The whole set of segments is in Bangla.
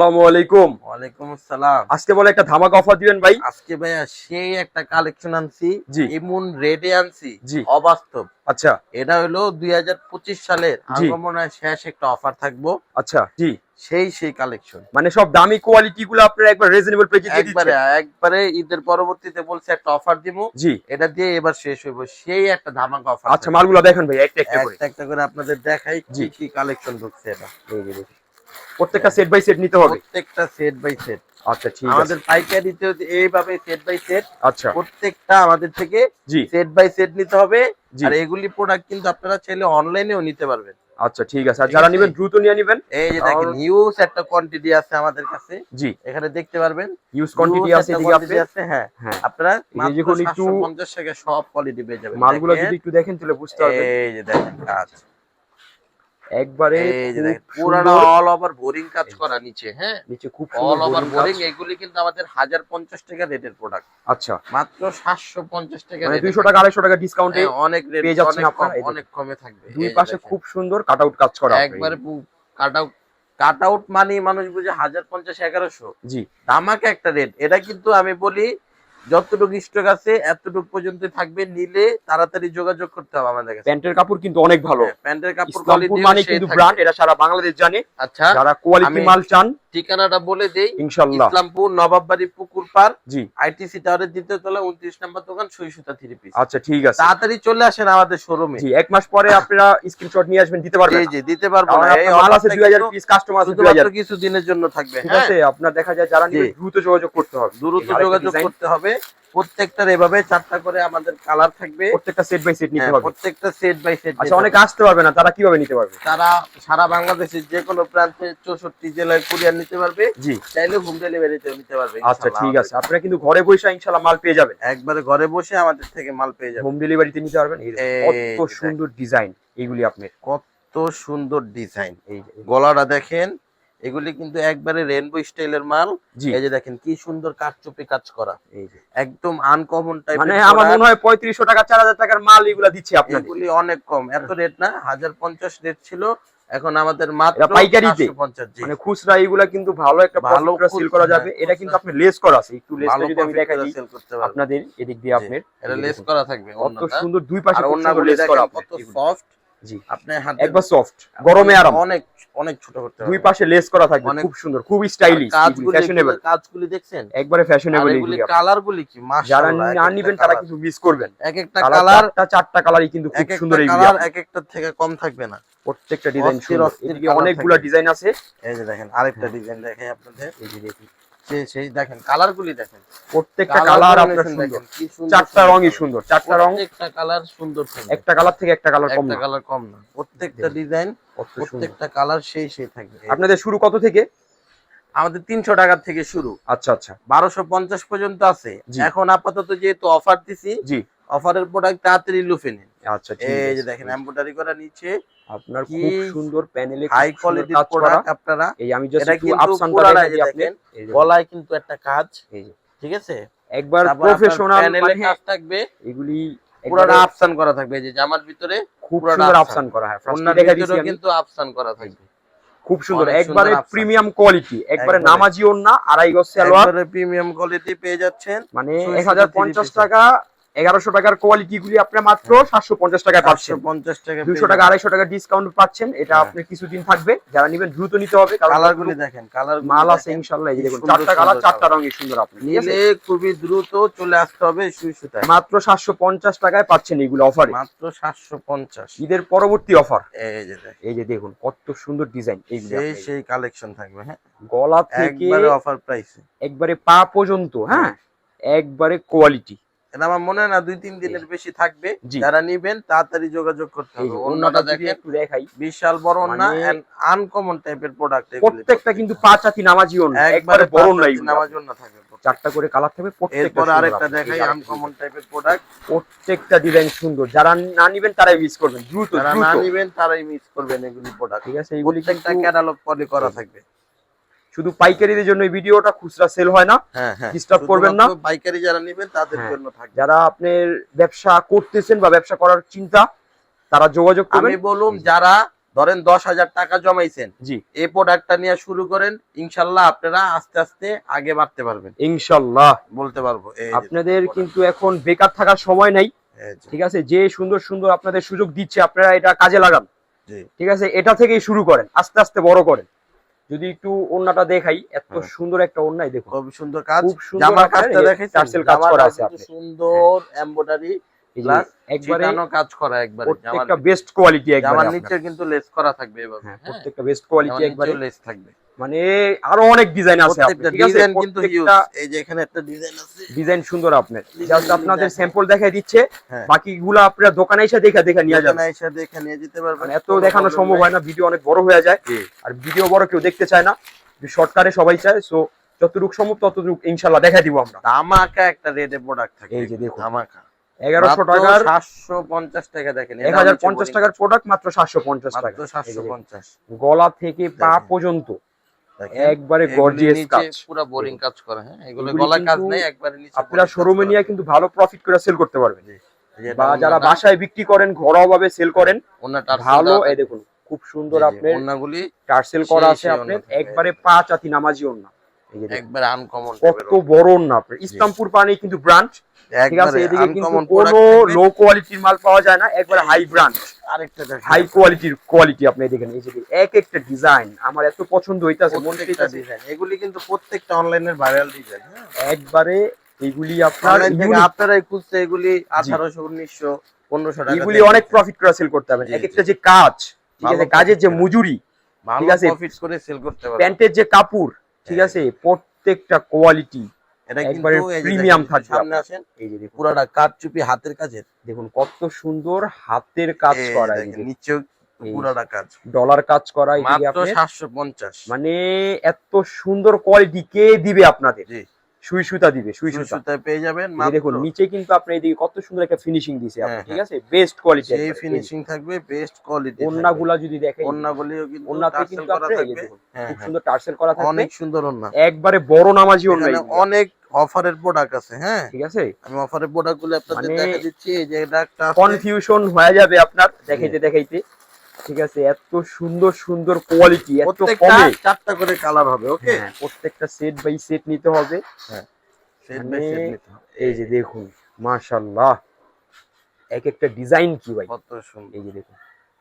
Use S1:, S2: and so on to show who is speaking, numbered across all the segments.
S1: আসসালামু আলাইকুম।
S2: ওয়ালাইকুম আসসালাম।
S1: আজকে বলে একটা ধামাকা অফার দিবেন ভাই।
S2: আজকে ভাইয়া সেই একটা কালেকশন আনছি এমন রেডে আনছি অবাস্তব।
S1: আচ্ছা।
S2: এটা হলো দুই সালের আগমনের শেষ একটা অফার থাকব।
S1: আচ্ছা জি।
S2: সেই সেই কালেকশন
S1: মানে সব দামি কোয়ালিটি গুলো আপনারা একবার রিজনেবল প্রাইসে দিয়ে
S2: একবারে একবারে ঈদের পরবর্তীতে বলছে একটা অফার দিব।
S1: জি।
S2: এটা দিয়ে এবার শেষ হইব। সেই একটা ধামাকা অফার
S1: আচ্ছা মালগুলো দেখেন ভাই একটা একটা করে।
S2: একটা একটা করে আপনাদের দেখাই কি কালেকশন ঢুকছে এটা।
S1: প্রত্যেকটা সেট বাই সেট নিতে হবে?
S2: প্রত্যেকটা সেট বাই সেট
S1: আচ্ছা ঠিক আছে।
S2: আমাদের পাইকারিতে এইভাবে সেট বাই সেট
S1: আচ্ছা।
S2: প্রত্যেকটা আমাদের থেকে সেট বাই সেট নিতে হবে। আর এগুলি প্রোডাক্ট কিন্তু আপনারা চাইলে অনলাইনেও নিতে পারবেন।
S1: আচ্ছা ঠিক আছে। আর যারা নেবেন দ্রুত নিয়ে নেবেন?
S2: এই যে দেখেন হিউজ একটা কোয়ান্টিটি আছে আমাদের কাছে।
S1: জি।
S2: এখানে দেখতে পারবেন?
S1: ইউজ কোয়ান্টিটি আছে এদিকে আপনি
S2: আছে? হ্যাঁ।
S1: হ্যাঁ।
S2: আপনারা
S1: এই যে
S2: মাত্র
S1: যখন একটু
S2: 750 টাকা সব কোয়ালিটি পেয়ে যাবেন।
S1: মালগুলো যদি একটু দেখেন তাহলে বুঝতে পারবেন।
S2: এই যে দেখেন কাজ।
S1: একবারে
S2: পুরানো অল ওভার বোরিং কাজ করা নিচে হ্যাঁ?
S1: নিচে খুব
S2: অল ওভার বোরিং এগুলি কিন্তু আমাদের হাজার পঞ্চাশ টাকা রেটের প্রোডাক্ট
S1: আচ্ছা।
S2: মাত্র সাতশো পঞ্চাশ টাকা
S1: মানে
S2: rate এর
S1: দুইশো টাকা আড়াইশো টাকা ডিসকাউন্টে
S2: হ্যাঁ, অনেক রেট
S1: পেয়ে যাচ্ছেন আপনারা,
S2: কম অনেক কমে থাকবে।
S1: দুই পাশে খুব সুন্দর কাট আউট কাজ করা।
S2: একবারে কাট আউট কাট আউট মানে মানুষ বুঝে হাজার পঞ্চাশ এগারোশো।
S1: জি।
S2: ধামাকা একটা রেট এটা কিন্তু আমি বলি যতটুকু স্টক আছে এতটুকু পর্যন্ত থাকবে নিলে তাড়াতাড়ি যোগাযোগ করতে হবে আমাদের কাছে।
S1: প্যান্টের কাপড় কিন্তু অনেক ভালো।
S2: হ্যাঁ, প্যান্টের কাপড়
S1: মানে কিন্তু। ব্র্যান্ড এটা সারা বাংলাদেশ জানে।
S2: আচ্ছা
S1: যারা কোয়ালিটি মাল চান
S2: ঠিকানাটা বলে দেই।
S1: ইনশাল্লাহ।
S2: ইসলামপুর নবাববাড়ি পুকুর পার
S1: জি।
S2: আইটিসি টাওয়ারের দ্বিতীয় তলা উনত্রিশ নম্বর দোকান সুই সুতা থ্রি পিস।
S1: আচ্ছা ঠিক আছে।
S2: তাড়াতাড়ি চলে আসেন আমাদের শোরুমে
S1: জি এক মাস পরে আপনারা স্ক্রিনশট নিয়ে আসবেন দিতে পারবেন
S2: জি জি দিতে পারব না। এই
S1: মাল আছে
S2: offer টা
S1: দুই হাজার
S2: কিন্তু
S1: পিস কাস্টমার আছে দুই
S2: শুধুমাত্র
S1: হাজার।
S2: কিছু দিনের জন্য থাকবে
S1: ঠিক
S2: হ্যাঁ?
S1: আছে আপনার দেখা যায় যারা নিবে দ্রুত যোগাযোগ করতে হবে।
S2: দ্রুত যোগাযোগ করতে হবে। প্রত্যেকটার এভাবে চারটা করে আমাদের কালার থাকবে।
S1: প্রত্যেকটা সেট বাই সেট নিতে
S2: হ্যাঁ,
S1: হবে।
S2: প্রত্যেকটা সেট বাই সেট
S1: আচ্ছা অনেকে আসতে পারবে না তারা কীভাবে নিতে পারবে?
S2: তারা সারা বাংলাদেশের যে কোনো প্রান্তে চৌষট্টি জেলায় কুরিয়ার নিতে পারবে।
S1: জি।
S2: চাইলে হোম ডেলিভারিতেও নিতে পারবে
S1: আচ্ছা ঠিক আছে। আপনারা কিন্তু ঘরে বসে ইনশাল্লাহ মাল পেয়ে যাবেন।
S2: একবারে ঘরে বসে আমাদের থেকে মাল পেয়ে যাবে
S1: হোম ডেলিভারিতে নিতে পারবেন? কত সুন্দর ডিজাইন এইগুলি আপনি
S2: কত সুন্দর ডিজাইন
S1: এই
S2: গলাটা দেখেন এগুলি কিন্তু একবারে রেনবো স্টাইলের মাল। এই যে দেখেন কি সুন্দর কাজ কাঠচুপি কাজ করা।
S1: এই যে।
S2: একদম আনকমন টাইপের
S1: মানে আমার মনে হয় পঁয়ত্রিশশো টাকা চার হাজার টাকার মাল এগুলা দিচ্ছে আপনাদের
S2: এগুলি অনেক কম। এত রেট না হাজার পঞ্চাশ রেট ছিল। এখন আমাদের মাত্র
S1: পাইকারিতে?
S2: 750 জি।
S1: মানে খুচরা এইগুলা কিন্তু ভালো একটা
S2: ভালো
S1: সেল করা যাবে। এটা কিন্তু আপনি লেস করা আছে। একটু লেস
S2: ভালো
S1: যদি আমি দেখাই
S2: করে sell করতে পারবে।
S1: আপনাদের এদিক দিয়ে আপনি
S2: এটা লেস করা থাকবে
S1: কত
S2: অন্যটা।
S1: সুন্দর দুই পাশে সুন্দর লেস করা।
S2: কত সফট
S1: জি।
S2: আপনি হাতে
S1: একবার সফট গরমে আরাম।
S2: অনেক অনেক ছোট করতে
S1: দুই পাশে লেস করা থাকবে খুব সুন্দর খুব স্টাইলিশ ফ্যাশনেবল
S2: কাজগুলি দেখছেন?
S1: একবারে ফ্যাশনেবল
S2: এগুলি
S1: কালারগুলি
S2: কালার গুলি কি?
S1: যারা না নেবেন তারা। কিন্তু মিস করবেন।
S2: এক একটা
S1: কালার চারটা কালারই কিন্তু খুব সুন্দর এইগুলি
S2: কালার এক একটা থেকে কম থাকবে না।
S1: প্রত্যেকটা ডিজাইন সুন্দর। এদিকে অনেকগুলো ডিজাইন আছে।
S2: এই যে দেখেন আরেকটা ডিজাইন দেখাই আপনাদের। এই যে দেখুন। সেই দেখেন কালার গুলি দেখেন।
S1: প্রত্যেকটা কালার আপনার সুন্দর। চারটা রঙই সুন্দর চারটা রং
S2: একটা কালার সুন্দর
S1: একটা কালার থেকে একটা কালার কম না।
S2: কালার কম না। প্রত্যেকটা ডিজাইন প্রত্যেকটা কালার সেই সেই থাকবে
S1: আপনাদের শুরু কত থেকে?
S2: আমাদের তিনশো টাকার থেকে শুরু।
S1: আচ্ছা আচ্ছা।
S2: বারোশো পঞ্চাশ পর্যন্ত আছে। এখন আপাতত যেহেতু অফার দিছি
S1: জি।
S2: অফারের প্রোডাক্ট তাড়াতাড়ি লুফে নিন।
S1: আচ্ছা
S2: এই যে দেখেন এমব্রয়ডারি করা নিচে
S1: আপনার খুব সুন্দর প্যানেলে
S2: হাই কোয়ালিটির প্রোডাক্ট আপনারা?
S1: এই আমি জাস্ট একটু আপসানটা দেখাই
S2: এই যে
S1: দিই আপনি
S2: দেখেন,
S1: এই যে
S2: গলায় কিন্তু একটা কাজ।
S1: এই যে।
S2: ঠিক আছে?
S1: একবার প্রফেশনাল
S2: প্যানেলে
S1: মানে
S2: কাজ থাকবে।
S1: এগুলি
S2: পুরোটা
S1: পুরোটা
S2: করা থাকবে। এই যে জামার ভিতরে
S1: খুব সুন্দর আপসান করা। হয় ফার্স্টে দেখা দিছি
S2: কিন্তু আফসান করা থাকবে।
S1: খুব সুন্দর। একবারে প্রিমিয়াম কোয়ালিটি একবারে। নামাজি ওন্না আড়াই গজ সালোয়ার।
S2: প্রিমিয়াম কোয়ালিটি পেয়ে যাচ্ছেন।
S1: মানে
S2: সুই
S1: এক হাজার
S2: সুতা
S1: পঞ্চাশ
S2: three piece।
S1: টাকা এগারোশো টাকার কোয়ালিটি গুলি আপনি মাত্র সাতশো পঞ্চাশ টাকায় পাচ্ছেন।
S2: পঞ্চাশ টাকা
S1: দুশো টাকা আড়াইশো টাকা ডিসকাউন্ট পাচ্ছেন। এটা
S2: হ্যাঁ।
S1: আপনি কিছুদিন থাকবে। যারা নিবেন দ্রুত নিতে হবে
S2: কালার গুলি দেখেন কালার
S1: মাল আছে ইনশাল্লাহ এই দেখুন চারটা কালার চারটা। রঙই সুন্দর আপনি
S2: নিলে খুবই দ্রুত চলে আসতে হবে সুই সুতায়।
S1: মাত্র সাতশো পঞ্চাশ টাকায় পাচ্ছেন এইগুলো অফারে
S2: মাত্র সাতশো পঞ্চাশ।
S1: ঈদের পরবর্তী অফার
S2: এই যে
S1: এই যে দেখুন কত সুন্দর ডিজাইন এইগুলো
S2: সেই সেই কালেকশন থাকবে হ্যাঁ?
S1: গলা থেকে
S2: অফার প্রাইসে
S1: একবারে পা পর্যন্ত হ্যাঁ? একবারে কোয়ালিটি
S2: এটা আমার মনে হয় না দুই তিন দিনের বেশি থাকবে। যারা নিবেন তাড়াতাড়ি যোগাযোগ করতে হবে। অন্যটা
S1: একটু দেখাই।
S2: বিশাল বড় না
S1: মানে-
S2: আনকমন টাইপের প্রোডাক্ট
S1: প্রত্যেকটা কিন্তু পাঁচ হাতি নামাজি একবারে বড় নাই
S2: নামার জন্য থাকবে
S1: চারটা করে কালার থাকবে প্রত্যেকটা
S2: আরেকটা দেখাই আনকমন টাইপের প্রোডাক্ট
S1: প্রত্যেকটা ডিজাইন সুন্দর। যারা না নিবেন তারাই মিস করবেন। দ্রুত
S2: যারা না নিবেন তারাই মিস করবেন এগুলি প্রোডাক্ট
S1: ঠিক আছে এইগুলি
S2: ক্যাটালগ পরে করা থাকবে।
S1: শুধু পাইকারিদের জন্য এই ভিডিওটা খুচরা সেল হয় না
S2: হ্যাঁ হ্যাঁ।
S1: করবেন না?
S2: পাইকারি যারা নেবেন তাদের
S1: হ্যাঁ।
S2: জন্য থাকবে।
S1: যারা আপনার ব্যবসা করতেছেন বা ব্যবসা করার চিন্তা তারা যোগাযোগ
S2: আমি বলুম যারা ধরেন দশ হাজার টাকা জমাইছেন
S1: জি।
S2: এই প্রোডাক্টটা নিয়ে শুরু করেন ইনশাল্লাহ আপনারা আস্তে আস্তে আগে বাড়তে পারবেন।
S1: ইনশাল্লাহ।
S2: বলতে পারব
S1: আপনাদের কিন্তু এখন বেকার থাকার সময় নাই। ঠিক আছে যে সুন্দর সুন্দর আপনাদের সুযোগ দিচ্ছে আপনারা এটা কাজে লাগান।
S2: জি।
S1: ঠিক আছে এটা থেকেই শুরু করেন আস্তে আস্তে বড় করেন। যদি একটু ওন্নাটা দেখাই এত
S2: হ্যাঁ।
S1: সুন্দর একটা ওন্নাই দেখো
S2: খুব সুন্দর কাজ।
S1: খুব সুন্দর
S2: জামার কাজটা দেখাই
S1: টার্সেল কাজ করা আছে আপনি।
S2: সুন্দর এমব্রয়ডারি প্লাস
S1: একবারে
S2: কাজ করা একবারে
S1: প্রত্যেকটা বেস্ট কোয়ালিটি একবারে আপনার।
S2: নিচে কিন্তু লেস করা থাকবে এভাবে
S1: হ্যাঁ
S2: হ্যাঁ
S1: প্রত্যেকটা বেস্ট কোয়ালিটি একবারে।
S2: লেস থাকবে।
S1: মানে আরও অনেক ডিজাইন আছে
S2: ডিজাইন কিন্তু এই যে এখানে একটা ডিজাইন আছে।
S1: ডিজাইন সুন্দর আপনার। জাস্ট আপনাদের। স্যাম্পল দেখাই দিচ্ছে।
S2: হ্যাঁ।
S1: বাকিগুলো আপনারা দোকানে এসে দেখে দেখে নিয়ে যাবেন।
S2: দোকানে এসে দেখে নিয়ে যেতে পারবেন।
S1: মানে এত দেখানো সম্ভব হয় না ভিডিও অনেক বড় হয়ে যায়। আর ভিডিও বড় কেউ দেখতে চায় না। শর্টকাটে সবাই চায় সো যতটুকু সম্ভব ততটুকু ইনশাল্লাহ দেখা দিব আমরা।
S2: ধামাকা একটা রেডে প্রোডাক্ট থাকে।
S1: এই যে দেখুন।
S2: ধামাকা।
S1: এগারোশো টাকার
S2: সাতশো পঞ্চাশ টাকা দেখেন।
S1: এক হাজার পঞ্চাশ টাকার প্রোডাক্ট মাত্র সাতশো পঞ্চাশ টাকা।
S2: সাতশো পঞ্চাশ।
S1: গলা থেকে পা পর্যন্ত। একবারে গর্জিয়াস কাজ।
S2: পুরা বোরিং কাজ করা হ্যাঁ? এগুলো গলা কাজ নেই একবারে নিচে
S1: আপনারা শোরুমে নিয়ে কিন্তু ভালো প্রফিট করে সেল করতে পারবেন। বা যারা বাসায় বিক্রি করেন ঘরোয়া ভাবে সেল করেন ভালো এই দেখুন খুব সুন্দর আপনার
S2: ওন্নাগুলি
S1: টার্সেল করা আছে আপনার একবারে পাঁচ আতি নামাজি ওন্না
S2: একবারে আনকমন
S1: কত বড় ওন্না আপনার। ইসলামপুর পানি কিন্তু ব্রাঞ্চ ঠিক আছে? এদিকে কিন্তু কোনো লো কোয়ালিটির মাল পাওয়া যায় না একবারে হাই ব্রাঞ্চ
S2: আরেকটা দেখেন।
S1: হাই কোয়ালিটির কোয়ালিটি আপনি দেখেন এই যে এক একটা ডিজাইন আমার এত পছন্দ হইতাছে মন
S2: প্রত্যেকটা
S1: চাইতাছে।
S2: ডিজাইন এগুলি কিন্তু প্রত্যেকটা অনলাইনের ভাইরাল ডিজাইন হ্যাঁ।
S1: একবারে এগুলি আপনার
S2: আপনারাই খুঁজছে এগুলি আঠারোশো উনিশশো পনেরোশো টাকা
S1: এগুলি অনেক প্রফিট করে সেল করতে হবে। এক একটা যে কাজ ঠিক আছে কাজের যে মজুরি ঠিক আছে।
S2: প্রফিট করে সেল করতে পারবে।
S1: প্যান্টের যে কাপড় ঠিক
S2: হ্যাঁ।
S1: আছে প্রত্যেকটা কোয়ালিটি
S2: এটা কিন্তু এই
S1: থাকবে
S2: সামনে। আসেন
S1: এই যে
S2: পুরাটা হাতের কাজের।
S1: দেখুন কত সুন্দর হাতের কাজ করা এই যে।
S2: নিচেও পুরাটা কাজ।
S1: ডলার কাজ করা
S2: মাত্র
S1: আপনার
S2: সাতশো পঞ্চাশ।
S1: মানে এত সুন্দর কোয়ালিটি কে দিবে আপনাদের?
S2: জি।
S1: সুই সুতা দিবে সুই সুতা।
S2: পেয়ে যাবেন
S1: এই দেখুন নিচে কিন্তু আপনি এদিকে কত সুন্দর একটা ফিনিশিং আপনি
S2: হ্যাঁ,
S1: ঠিক আছে? বেস্ট কোয়ালিটি
S2: সেই ফিনিশিং থাকবে বেস্ট কোয়ালিটি
S1: ওন্নাগুলা যদি দেখেন
S2: ওন্নাগুলিও কিন্তু
S1: ওন্নাতে কিন্তু আপনি
S2: হ্যাঁ,
S1: খুব
S2: হ্যাঁ।
S1: সুন্দর টার্সেল করা থাকবে।
S2: অনেক সুন্দর ওন্না।
S1: একবারে বড় নামাজি ওন্না
S2: অনেক অফারের প্রোডাক্ট আছে হ্যাঁ?
S1: ঠিক আছে?
S2: আমি অফারের প্রোডাক্টগুলো আপনাদের
S1: মানে
S2: দেখা দিচ্ছি এই যে এটা একটা
S1: কনফিউশন হয়ে যাবে আপনার দেখাইতে দেখাইতে। ঠিক আছে এত সুন্দর সুন্দর কোয়ালিটি এত কমে।
S2: চারটা করে কালার হবে ওকে
S1: হ্যাঁ, প্রত্যেকটা সেট বাই সেট নিতে হবে।
S2: হ্যাঁ
S1: সেট
S2: বাই সেট নিতে হবে।
S1: এই যে দেখুন মাশাল্লাহ এক একটা ডিজাইন কি ভাই?
S2: কত সুন্দর।
S1: এই যে দেখুন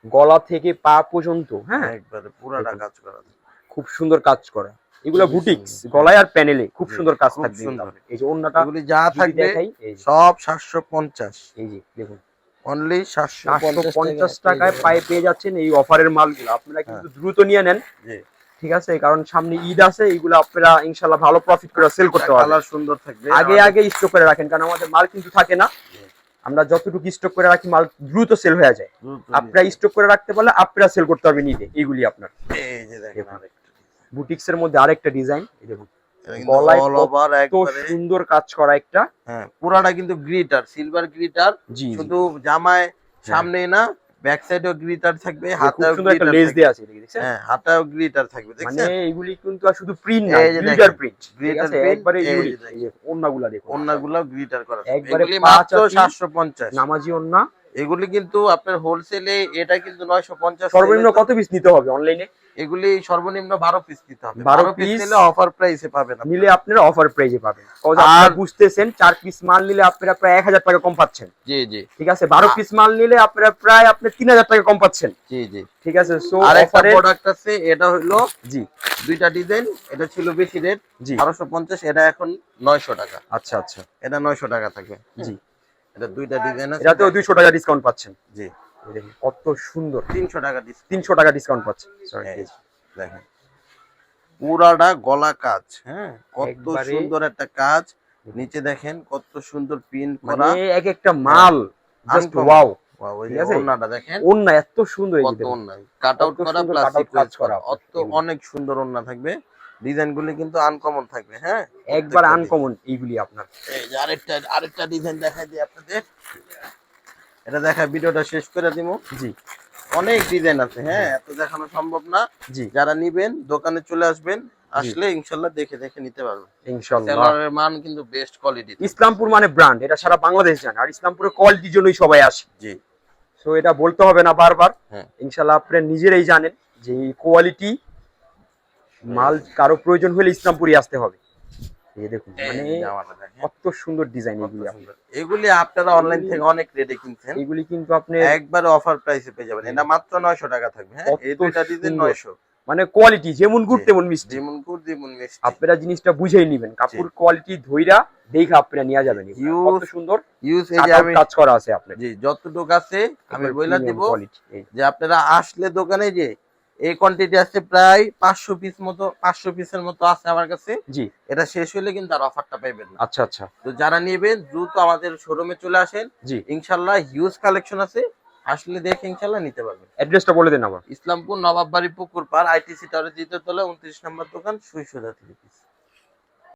S1: গলা থেকে পা পর্যন্ত হ্যাঁ?
S2: একবারে পুরাটা। কাজ করা।
S1: খুব সুন্দর কাজ করা। এগুলো বুটিক্স গলায় আর প্যানেলে খুব সুন্দর কাজ থাকবে এই যে অন্যটা
S2: এগুলি যা থাকবে সব সাতশো পঞ্চাশ।
S1: এই যে দেখুন।
S2: অনলি সাতশো
S1: চারশো পঞ্চাশ টাকায় পায়ে পেয়ে যাচ্ছেন এই অফারের মালগুলো। আপনারা কিন্তু দ্রুত নিয়ে নেন। ঠিক আছে? কারণ সামনে ঈদ আছে এইগুলো আপনারা ইনশাল্লাহ ভালো প্রফিট করে সেল করতে পারবেন।
S2: কালার সুন্দর থাকবে।
S1: আগে আগে স্টক করে রাখেন কারণ আমাদের মাল কিন্তু থাকে না। আমরা যতটুকু স্টক করে রাখি মাল দ্রুত সেল হয়ে যায়। আপনারা স্টক করে রাখতে পারলে আপনারা সেল করতে পারবেন ঈদে। এইগুলি আপনার।
S2: এই যে দেখেন
S1: দেখুন। বুটিক্স এর মধ্যে আরেকটা ডিজাইন দেখুন। গলায় সুন্দর কাজ করা একটা।
S2: হ্যাঁ পুরাটা কিন্তু গ্রিটার সিলভার। শুধু জামায় সামনে না ব্যাক সাইডেও থাকবে
S1: খুব
S2: হাতেও গ্লিটার
S1: লেস দেয়া আছে দেখছেন?
S2: হ্যাঁ হাতেও গ্লিটার থাকবে
S1: মানে কিন্তু শুধু প্রিন্ট না গ্লিটার একবারে ইউনিক ওন্নাগুলা দেখুন।
S2: ওন্নাগুলো গ্লিটার করা
S1: একবারে
S2: মাত্র
S1: নামাজি ওন্না
S2: এগুলি কিন্তু আপনার হোলসেলে এটা কিন্তু নয়শো পঞ্চাশ
S1: সর্বনিম্ন কত পিস নিতে হবে অনলাইনে
S2: এগুলি সর্বনিম্ন বারো পিস নিতে হবে। বারো পিস নিলে অফার প্রাইসে পাবেন।
S1: নিলে আপনারা অফার প্রাইজে পাবেন।
S2: আর-
S1: বুঝতেছেন চার পিস মাল নিলে আপনারা প্রায় এক হাজার টাকা কম পাচ্ছেন।
S2: জি জি।
S1: ঠিক আছে? বারো পিস মাল নিলে আপনারা প্রায় আপনি তিন হাজার টাকা কম পাচ্ছেন।
S2: জি জি।
S1: ঠিক আছে? সো
S2: আর একটা প্রোডাক্ট আছে এটা হলো
S1: জি।
S2: দুইটা ডিজাইন এটা ছিল বেশি রেট
S1: জি।
S2: বারোশো পঞ্চাশ এটা এখন নয়শো টাকা।
S1: আচ্ছা আচ্ছা।
S2: এটা নয়শো টাকা থাকবে
S1: জি।
S2: এটা দুইটা ডিজাইন আছে।
S1: এটাতেও দুইশো টাকা ডিসকাউন্ট পাচ্ছেন।
S2: জি।
S1: দেখুন, কত সুন্দর।
S2: তিনশো টাকা ডিসকাউন্ট
S1: তিনশো টাকা ডিসকাউন্ট পাচ্ছেন। যে।
S2: দেখেন। পুরাটা গলা কাজ হ্যাঁ? কত সুন্দর একটা কাজ। নিচে দেখেন কত সুন্দর পিন করা।
S1: মানে এক একটা মাল জাস্ট। ওয়াও?
S2: ওড়নাটা দেখেন।
S1: ওন্না এত সুন্দর এই যে।
S2: কাট আউট করা
S1: সুন্দর
S2: প্লাস
S1: cut out
S2: সিকোয়েন্স
S1: কাজ করা
S2: অত অনেক সুন্দর ওড়না থাকবে। ডিজাইন গুলি কিন্তু আনকমন থাকবে হ্যাঁ?
S1: একবার আনকমন এইগুলি আপনার।
S2: এই যে আরেকটা আরেকটা ডিজাইন দেখাই দিই আপনাদের। এটা দেখা ভিডিওটা শেষ করে দিব
S1: জি।
S2: অনেক ডিজাইন আছে হ্যাঁ? এত দেখানো সম্ভব না।
S1: জি।
S2: যারা নিবেন দোকানে চলে আসবেন আসলে ইনশাল্লাহ দেখে দেখে নিতে পারবেন।
S1: ইনশাল্লাহ।
S2: সেলারের মান কিন্তু বেস্ট কোয়ালিটি
S1: ইসলামপুর মানে ব্র্যান্ড এটা সারা বাংলাদেশ জানে আর ইসলামপুরের কোয়ালিটির জন্যই সবাই আসে।
S2: জি।
S1: সো এটা বলতে হবে না বারবার।
S2: হ্যাঁ।
S1: ইনশাল্লাহ আপনারা নিজেরাই জানেন যে কোয়ালিটি মাল কারও প্রয়োজন হলে ইসলামপুরি আসতে হবে। এই দেখুন মানে কত সুন্দর ডিজাইন এগুলি
S2: এগুলি আপনারা অনলাইন থেকে অনেক রেটে কিনছেন।
S1: এগুলি কিন্তু আপনি
S2: একবার অফার প্রাইসে পেয়ে যাবেন। এটা মাত্র নয়শো টাকা থাকবে হ্যাঁ? এই দুইটা ডিজাইন
S1: সুন্দর।
S2: নয়শো।
S1: মানে কোয়ালিটি যেমন গুড়। তেমন মিষ্টি।
S2: যেমন গুড় যেমন মিষ্টি।
S1: আপনারা জিনিসটা বুঝেই নিবেন। কাপড় কোয়ালিটি ধইরা দেখে আপনারা নিয়ে যাবেন কত সুন্দর
S2: ইউজ এই যে আমি
S1: কাজ করা আছে আপনার
S2: জি যতটুকু আছে আমি বইলা দিব যে আপনারা আসলে দোকানে যে এই কোয়ান্টিটি আছে প্রায় পাঁচশো পিস মতো পাঁচশো পিসের মতো আছে আমার কাছে।
S1: জি।
S2: এটা শেষ হলে কিন্তু আর অফারটা পাইবেন না।
S1: আচ্ছা আচ্ছা।
S2: তো যারা নেবেন দ্রুত আমাদের শোরুমে চলে আসেন।
S1: জি।
S2: ইনশাল্লাহ হিউজ কালেকশন আছে। আসলে দেখে ইনশাল্লাহ নিতে পারবেন।
S1: অ্যাড্রেসটা বলে দিন আবার।
S2: ইসলামপুর নবাববাড়ি পুকুর পার আইটিসি টাওয়ারের দ্বিতীয় তলা উনত্রিশ নম্বর দোকান থ্রি পিস